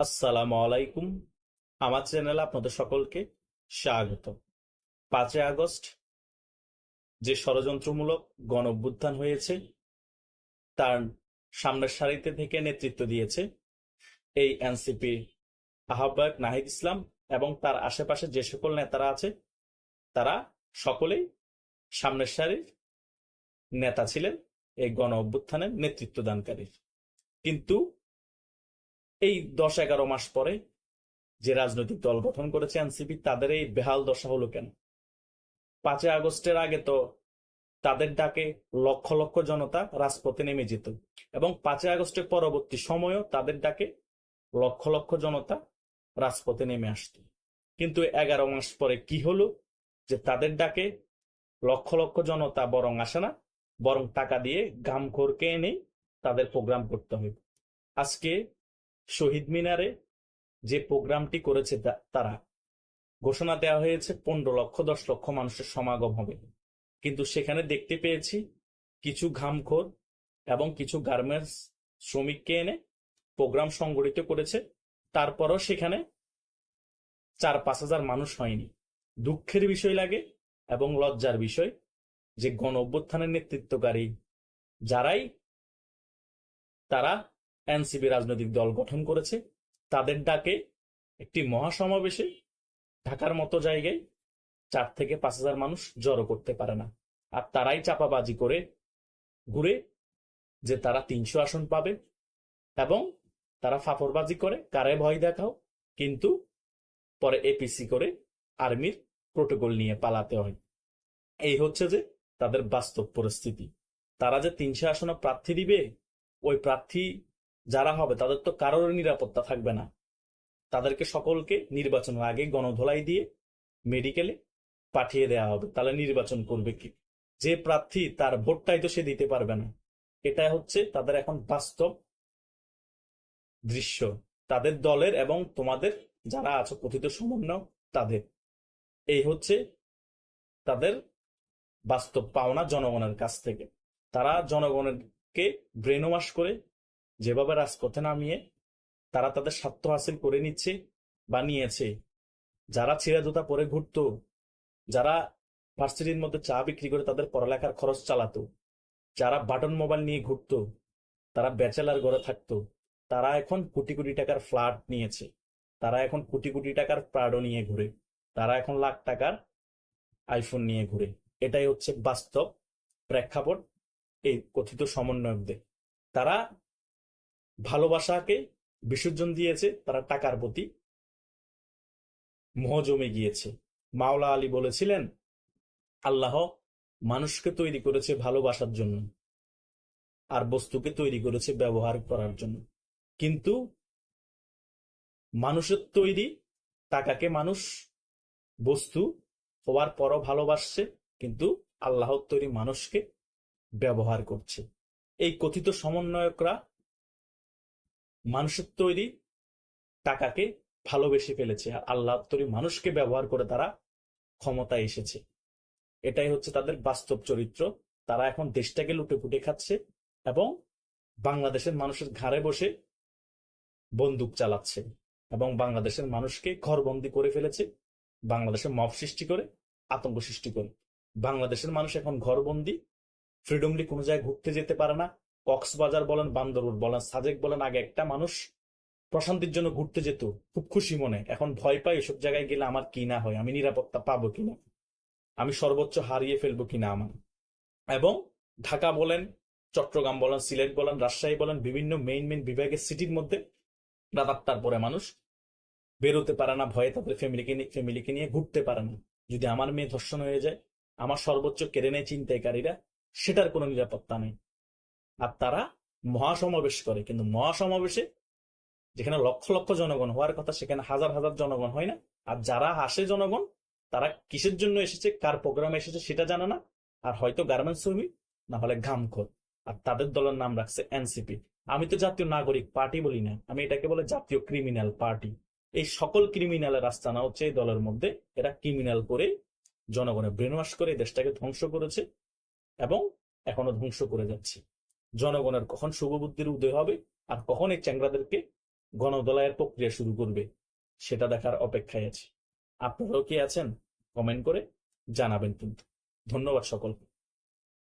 আসসালামু আলাইকুম। আমার চ্যানেলে আপনাদের সকলকে স্বাগত পাঁচই আগস্ট যে ষড়যন্ত্রমূলক গণ অভ্যুত্থান হয়েছে, তার সামনের সারিতে থেকে নেতৃত্ব দিয়েছে এই এনসিপি আহ্বায়ক নাহিদ ইসলাম এবং তার আশেপাশে যে সকল নেতারা আছে, তারা সকলেই সামনের সারির নেতা ছিলেন এই গণ অভ্যুত্থানের নেতৃত্ব দানকারী কিন্তু এই দশ এগারো মাস পরে যে রাজনৈতিক দল গঠন করেছে এনসিপি, তাদের এই বেহাল দশা হলো কেন? পাঁচই আগস্টের আগে তো তাদের ডাকে লক্ষ লক্ষ জনতা রাজপথে নেমে যেত এবং পাঁচই আগস্টের পরবর্তী সময়ও তাদের ডাকে লক্ষ লক্ষ জনতা রাজপথে নেমে আসত। কিন্তু এগারো মাস পরে কি হলো? যে তাদের ডাকে লক্ষ লক্ষ জনতা বরং আসে না, বরং টাকা দিয়ে গামখোরকে এনে তাদের প্রোগ্রাম করতে হবে আজকে শহীদ মিনারে যে প্রোগ্রামটি করেছে তারা, ঘোষণা দেওয়া হয়েছে পনেরো লক্ষ, দশ লক্ষ মানুষের সমাগম হবে। কিন্তু সেখানে দেখতে পেয়েছি কিছু ঘামখোর এবং কিছু গার্মেন্টস শ্রমিককে এনে প্রোগ্রাম সংগঠিত করেছে। তারপরও সেখানে চার পাঁচ হাজার মানুষ হয়নি। দুঃখের বিষয় লাগে এবং লজ্জার বিষয় যে গণ অভ্যুত্থানের নেতৃত্বকারী যারাই, তারা এনসিপি রাজনৈতিক দল গঠন করেছে, তাদের ডাকে একটি মহাসমাবেশে ঢাকার মতো জায়গায় চার থেকে পাঁচ হাজার মানুষ জড়ো করতে পারে না। আর তারাই চাপাবাজি করে ঘুরে যে তারা তিনশো আসন পাবে এবং তারা ফাপড়বাজি করে, কারে ভয় দেখাও, কিন্তু পরে এপিসি করে আর্মির প্রোটোকল নিয়ে পালাতে হয়। এই হচ্ছে যে তাদের বাস্তব পরিস্থিতি। তারা যে তিনশো আসনে প্রার্থী দিবে, ওই প্রার্থী যারা হবে, তাদের তো কারোর নিরাপত্তা থাকবে না। তাদেরকে সকলকে নির্বাচনের আগে গণধোলাই দিয়ে মেডিকেলে পাঠিয়ে দেওয়া হবে। তাহলে নির্বাচন করবে কি? যে প্রার্থী তার ভোটটাই তো সে দিতে পারবে না। এটা হচ্ছে তাদের এখন বাস্তব দৃশ্য। তাদের দলের এবং তোমাদের যারা আছো, কথিত সমন্বয় তাদের। এই হচ্ছে তাদের বাস্তব পাওনা জনগণের কাছ থেকে। তারা জনগণকে ব্রেন ওয়াশ করে যেভাবে রাজপথে নামিয়ে তারা তাদের স্বার্থ হাসিল করে নিচ্ছে বা নিয়েছে যারা ছিঁড়া জুতা পরে ঘুরতো, যারা ভার্সিটির মধ্যে চা বিক্রি করে তাদের পড়ালেখার খরচ চালাতো, যারা বাটন মোবাইল নিয়ে ঘুরতো, তারা ব্যাচেলার ঘরে থাকতো, তারা এখন কোটি কোটি টাকার ফ্ল্যাট নিয়েছে, তারা এখন কোটি কোটি টাকার প্রাডো নিয়ে ঘুরে, তারা এখন লাখ টাকার আইফোন নিয়ে ঘুরে। এটাই হচ্ছে বাস্তব প্রেক্ষাপট এই কথিত সমন্বয়কদের। তারা ভালোবাসাকে বিসর্জন দিয়েছে তারা টাকার প্রতি। মোহ জমে গিয়েছে। মাওলা আলী বলেছিলেন, আল্লাহ মানুষকে তৈরি করেছে ভালোবাসার জন্য আর বস্তুকে তৈরি করেছে ব্যবহার করার জন্য। কিন্তু মানুষের তৈরি টাকাকে মানুষ বস্তু হওয়ার পরও ভালোবাসছে, কিন্তু আল্লাহর তৈরি মানুষকে ব্যবহার করছে। এই কথিত সমন্বয়করা মানুষের তৈরি টাকাকে ভালোবেসে ফেলেছে, আর আল্লাহ তৈরি মানুষকে ব্যবহার করে তারা ক্ষমতায় এসেছে। এটাই হচ্ছে তাদের বাস্তব চরিত্র। তারা এখন দেশটাকে লুটে পুটে খাচ্ছে এবং বাংলাদেশের মানুষের ঘাড়ে বসে বন্দুক চালাচ্ছে এবং বাংলাদেশের মানুষকে ঘরবন্দি করে ফেলেছে বাংলাদেশে মব সৃষ্টি করে, আতঙ্ক সৃষ্টি করে। বাংলাদেশের মানুষ এখন ঘরবন্দি, ফ্রিডমলি কোনো জায়গায় ঘুরতে যেতে পারে না কক্সবাজার বলেন, বান্দরবান বলেন, সাজেক বলেন, আগে একটা মানুষ প্রশান্তির জন্য ঘুরতে যেত, খুব খুশি মনে। এখন ভয় পাই এসব জায়গায় গেলে আমার কি না হয়, আমি নিরাপত্তা পাবো কিনা আমি সর্বোচ্চ হারিয়ে ফেলব কিনা আমার? এবং ঢাকা বলেন, চট্টগ্রাম বলেন, সিলেট বলেন, রাজশাহী বলেন, বিভিন্ন মেইন মেইন বিভাগের সিটির মধ্যে রাত আটটার পরে মানুষ বেরোতে পারে না, ভয়ে তাদের ফ্যামিলিকে নিয়ে ফ্যামিলিকে নিয়ে ঘুরতে পারে না। যদি আমার মেয়ে ধর্ষণ হয়ে যায়, আমার সর্বোচ্চ কেড়ে নেয় চিন্তাইকারীরা, সেটার কোনো নিরাপত্তা নেই। আর তারা মহাসমাবেশ করে। কিন্তু মহাসমাবেশে যেখানে লক্ষ লক্ষ জনগণ, হওয়ার কথা সেখানে হাজার হাজার জনগণ হয় না। আর যারা আসে জনগণ, তারা কিসের জন্য এসেছে, কার প্রোগ্রামে এসেছে সেটা জানে না। আর হয়তো গার্মেন্টস শ্রমিক না হলে ঘামখোর। আর তাদের দলের নাম রাখছে এনসিপি আমি তো জাতীয় নাগরিক, পার্টি বলি না। আমি এটাকে বলে জাতীয় ক্রিমিনাল পার্টি এই সকল ক্রিমিনালের আস্তানা হচ্ছে এই দলের মধ্যে। এরা ক্রিমিনাল করে জনগণের ব্রেনওয়াশ করে দেশটাকে ধ্বংস করেছে এবং এখনও ধ্বংস করে যাচ্ছে। জনগণের কখন শুভবুদ্ধির উদয় হবে আর কখন এই চ্যাংরাদেরকে গণদলায়ের প্রক্রিয়া শুরু করবে, সেটা দেখার অপেক্ষায় আছে। আপনারাও কি আছেন? কমেন্ট করে জানাবেন কিন্তু। ধন্যবাদ সকলকে।